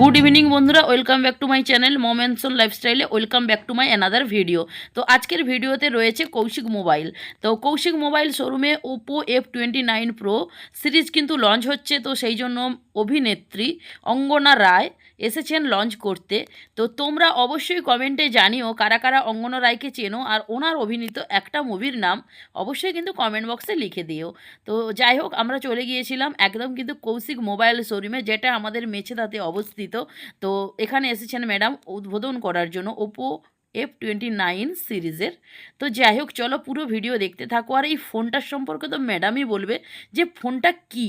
Good evening বন্ধুরা welcome back to my channel মোমেন্টসন লাইফস্টাইলে welcome back to my another video তো আজকের ভিডিওতে রয়েছে কৌশিক মোবাইল তো কৌশিক মোবাইল শোরুমে Oppo F twenty nine pro series কিন্তু লঞ্চ হচ্ছে, তো সেই জন্য অভিনেত্রী অঙ্গনা রায় এসেছেন লঞ্চ করতে। তো তোমরা অবশ্যই কমেন্টে জানিও কারা কারা অঙ্গনা রায়কে চেনো আর ওনার অভিনীত একটা মুভির নাম অবশ্যই কিন্তু কমেন্ট বক্সে লিখে দিও। তো যাই হোক, আমরা চলে গিয়েছিলাম একদম কিন্তু কৌশিক মোবাইল শোরুমে যেটা আমাদের মেছেদাতে অবস্থিত। তো এখানে এসেছেন ম্যাডাম উদ্বোধন করার জন্য ওপো এফ টোয়েন্টি নাইন সিরিজের। তো যাই হোক, চলো পুরো ভিডিও দেখতে থাকো। আর এই ফোনটার সম্পর্কে তো ম্যাডামই বলবে যে ফোনটা কি?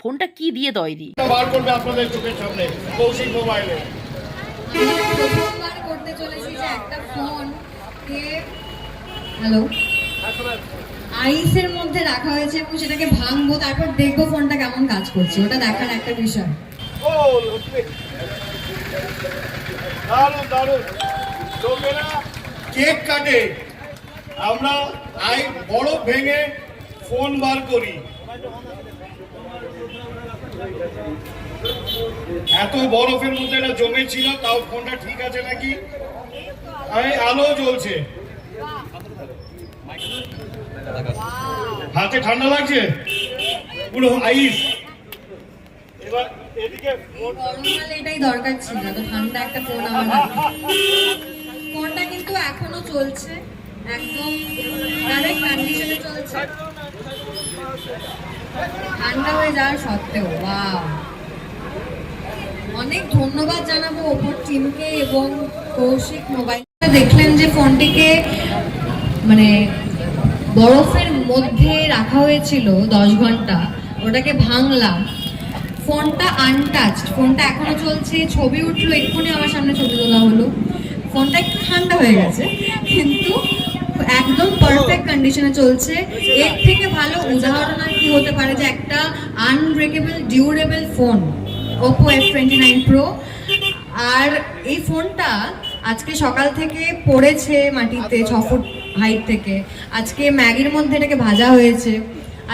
ফোনটা কি দিয়ে তৈরি বার করবে আপনাদের চোখের সামনে কৌশিক মোবাইলে। করতে চলেছি যে একটা ফোন হ্যালো আইসের মধ্যে রাখা হয়েছে এবং সেটাকে ভাঙবো তারপর দেখব ফোনটা কেমন কাজ করছে। ওটা দেখার একটা বিষয়। ও দারুণ দারুণ। লোকেরা কেক কাটে। আমরা আই বড় ভেঙে ফোন বার করি। এত বরফের মধ্যে এটা জমেছিল তাও ফোনটা ঠিক আছে নাকি? এই আলো জ্বলছে। হাতে ঠান্ডা লাগছে? পুরো আইস। এটাই দরকার ঠান্ডা একটা ফোনটা কিন্তু এখনও চলছে, একদম চলছে। ঠান্ডা হয়ে যাওয়ার সত্ত্বেও ওয়াও অনেক ধন্যবাদ জানাব ওপর টিমকে এবং কৌশিক মোবাইল দেখলেন যে ফোনটিকে মানে বরফের মধ্যে রাখা হয়েছিল দশ ঘণ্টা, ওটাকে ভাঙলাম। ফোনটা আনটাচড ফোনটা এখনও চলছে, ছবি উঠল, এক্ষুনি আমার সামনে ছবি তোলা হলো। ফোনটা একটু ঠান্ডা হয়ে গেছে, কিন্তু একদম পারফেক্ট কন্ডিশনে চলছে। এর থেকে ভালো উদাহরণ আর কি হতে পারে যে একটা unbreakable durable phone Oppo F twenty nine pro আর এই ফোনটা আজকে সকাল থেকে পড়েছে মাটিতে ছ ফুট হাইট থেকে। আজকে ম্যাগির মধ্যে এটাকে ভাজা হয়েছে।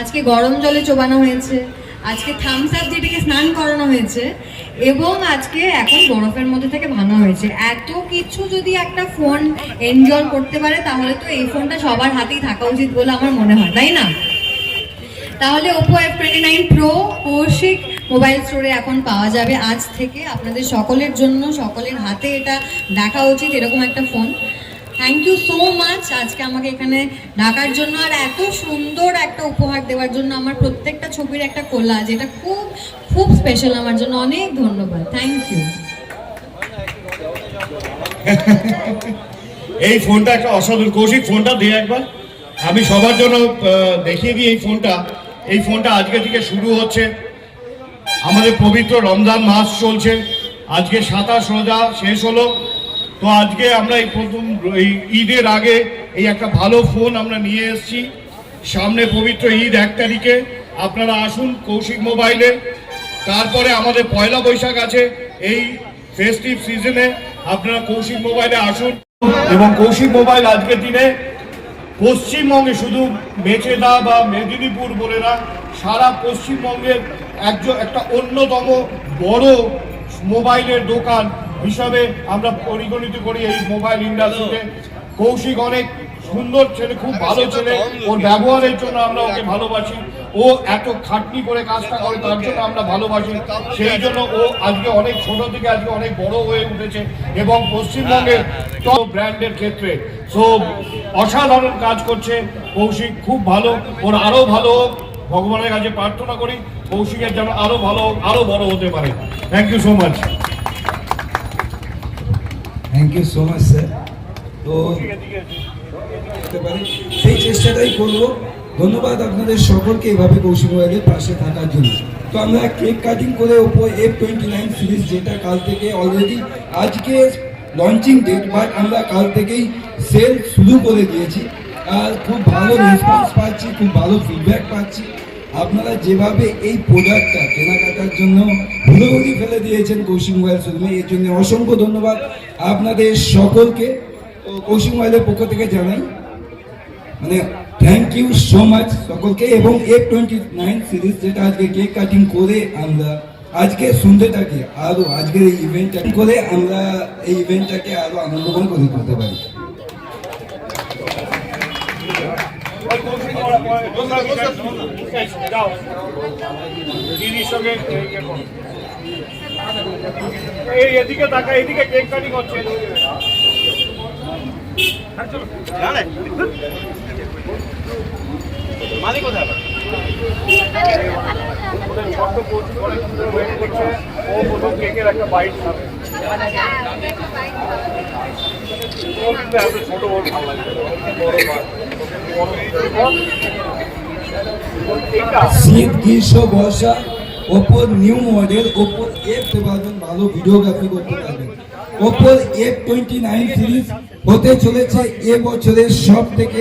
আজকে গরম জলে চোবানো হয়েছে। আজকে থামস আপ যেটাকে স্নান করানো হয়েছে। এবং আজকে এখন বরফের মধ্যে থেকে ভাঙা হয়েছে এত কিছু যদি একটা ফোন এনজয় করতে পারে, তাহলে তো এই ফোনটা সবার হাতেই থাকা উচিত বলে আমার মনে হয়, তাই না? তাহলে Oppo F twenty nine pro Koushik mobile স্টোরে এখন পাওয়া যাবে আজ থেকে। আপনাদের সকলের জন্য, সকলের হাতে এটা দেখা উচিত, এরকম একটা phone thank you so much আজকে আমাকে এখানে ডাকার জন্য, আর এত সুন্দর একটা উপহার দেওয়ার জন্য আমার প্রত্যেকটা ছবির একটা কোলা যেটা খুব খুব স্পেশাল আমার জন্য। অনেক ধন্যবাদ। থ্যাংক ইউ এই ফোনটা একটা অসাধারণ কৌশিক ফোনটা দিয়ে একবার। আমি সবার জন্য দেখিয়ে দিই এই ফোনটা। এই ফোনটা আজকে থেকে শুরু হচ্ছে। আমাদের পবিত্র রমজান মাস চলছে। আজকে সাতাশ রোজা শেষ হলো। তো আজকে আমরা এই প্রথম, এই ঈদের আগে এই একটা ভালো ফোন আমরা নিয়ে এসেছি। সামনে পবিত্র ঈদ এক তারিখে। আপনারা আসুন কৌশিক মোবাইলে। তারপরে আমাদের পয়লা বৈশাখ আছে এই ফেস্টিভ সিজনে আপনারা কৌশিক মোবাইলে আসুন। এবং কৌশিক মোবাইল আজকের দিনে পশ্চিমবঙ্গে শুধু মেচেদা বা মেদিনীপুর বলে না সারা পশ্চিমবঙ্গের একজন একটা অন্যতম বড় মোবাইলের দোকান হিসাবে আমরা পরিগণিত করি এই মোবাইল ইন্ডাস্ট্রিতে। কৌশিক অনেক সুন্দর ছেলে খুব ভালো ছেলে। ওর ব্যবহারের জন্য আমরা ওকে ভালোবাসি। ও এত খাটনি করে কাজটা করে তার জন্য আমরা ভালোবাসি। সেই জন্য ও আজকে অনেক ছোট থেকে আজকে অনেক বড় হয়ে উঠেছে এবং পশ্চিমবঙ্গের টপ ব্র্যান্ডের ক্ষেত্রে। সো অসাধারণ কাজ করছে। কৌশিক খুব ভালো ওর আরও ভালো হোক। ভগবানের কাছে প্রার্থনা করি কৌশিকের যেন আরও ভালো হোক, আরও বড় হতে পারে। Thank you so much thank you so much sir তো সেই চেষ্টাটাই করব। ধন্যবাদ আপনাদের সকলকে এভাবে কৌশিক মোবাইলের পাশে থাকার জন্য। তো আমরা কেক কাটিং করে Oppo F twenty nine series যেটা কাল থেকে অলরেডি আজকে লঞ্চিং ডেট বাট আমরা কাল থেকেই সেল শুরু করে দিয়েছি। আর খুব ভালো রেসপন্স পাচ্ছি, খুব ভালো ফিডব্যাক পাচ্ছি। আপনারা যেভাবে এই প্রোডাক্টটা কেনাকাটার জন্য হুড়োহুড়ি ফেলে দিয়েছেন কৌশিক মোবাইল শোরুমে, এর জন্য অসংখ্য ধন্যবাদ আপনাদের সকলকে। কৌশিক মোবাইলের পক্ষ থেকে জানাই মানে থ্যাংক ইউ সো মাচ সকলকে এবং এফ টোয়েন্টি নাইন সিরিজ যেটা আজকে কেক কাটিং করে আমরা আজকে সন্ধ্যেটাকে আরও আজকের এই ইভেন্টটা করে আমরা এই ইভেন্টটাকে আরও আনন্দময় করে তুলতে পারি। এই এদিকে তাকা এদিকে কেক কাটিং হচ্ছে মালিক ভালো শীত, গ্রীষ্ম, বর্ষা, ওপোর নিউ মডেল, ওপোর এফ পারবেন ভালো ভিডিওগ্রাফি করতে পারবেন। ওপোর এফ টোয়েন্টি নাইন সিরিজ হতে চলেছে এ বছরের সব থেকে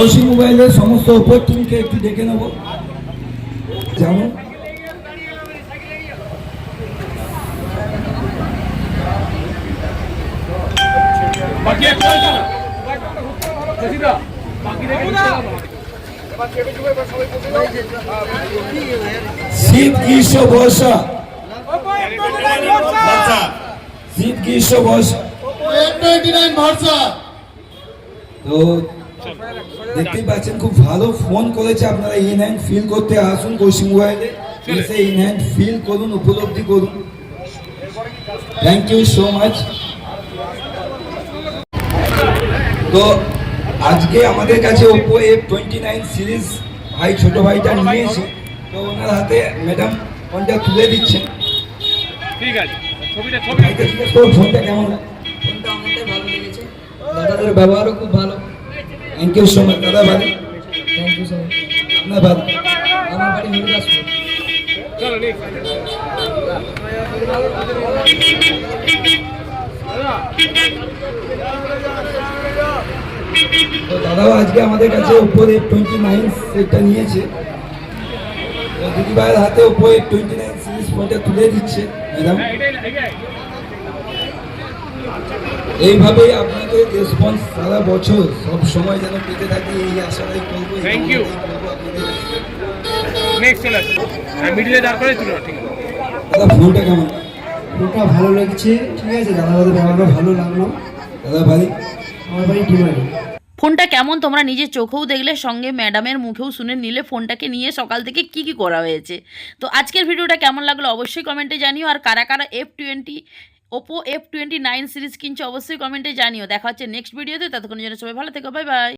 ওসি মোবাইলের সমস্ত ওপর টিমকে একটু ডেকে নেব। যাও শীত গ্রীষ্ম বর্ষা? শীত গ্রীষ্ম বর্ষা তো দেখতেই পাচ্ছেন খুব ভালো ফোন করেছে আপনারা ইন হ্যান্ড ফিল করতে আসুন মোবাইলে এসে ইন হ্যান্ড ফিল করুন উপলব্ধি করুন। থ্যাংক ইউ সো মাচ তো আজকে আমাদের কাছে Oppo F twenty nine series ভাই ছোট ভাইটা নিয়েছে। তো ওনার হাতে ম্যাডাম ফোনটা তুলে দিচ্ছেন। ঠিক আছে ছবিটা ছবি ফোনটা কেমন ফোনটা অনেকটাই ভালো লেগেছে। দাদাদের ব্যবহারও খুব ভালো। থ্যাংক ইউ সো মাচ দাদা ভাই। থ্যাংক ইউ স্যার আপনার ভাই আমার বাড়ি হরিদাসপুর। চলো তো দাদাও আজকে আমাদের কাছে উপরে টোয়েন্টি নাইন সেটটা নিয়েছে। তো দিদি ভাইয়ের হাতে উপরে টোয়েন্টি নাইন সিরিজ ফোনটা তুলে দিচ্ছে। এইভাবেই আপনাদের রেসপন্স সারা বছর সব সময় যেন পেতে থাকি এই আশাটাই করব আপনাদের। কাছে। নেক্সট চলে আসো হ্যাঁ মিডিলে দাঁড় করে তুলো ঠিক আছে। দাদা ফোনটা কেমন? ফোনটা ভালো লাগছে ঠিক আছে দাদাবাদের ব্যবহারও ভালো লাগল। দাদা ভাই? আমার বাড়ি ডিমারি ফোনটা কেমন? তোমরা নিজের চোখেও দেখলে, সঙ্গে ম্যাডামের মুখেও শুনে নিলে ফোনটাকে নিয়ে সকাল থেকে কি কি করা হয়েছে। তো আজকের ভিডিওটা কেমন লাগল অবশ্যই কমেন্টে জানিও, আর কারা কারা F twenty Oppo F twenty nine series কিনছে অবশ্যই কমেন্টে জানিও। দেখা হচ্ছে নেক্সট ভিডিওতে ততক্ষণের জন্য সবাই ভালো থেকো বাই বাই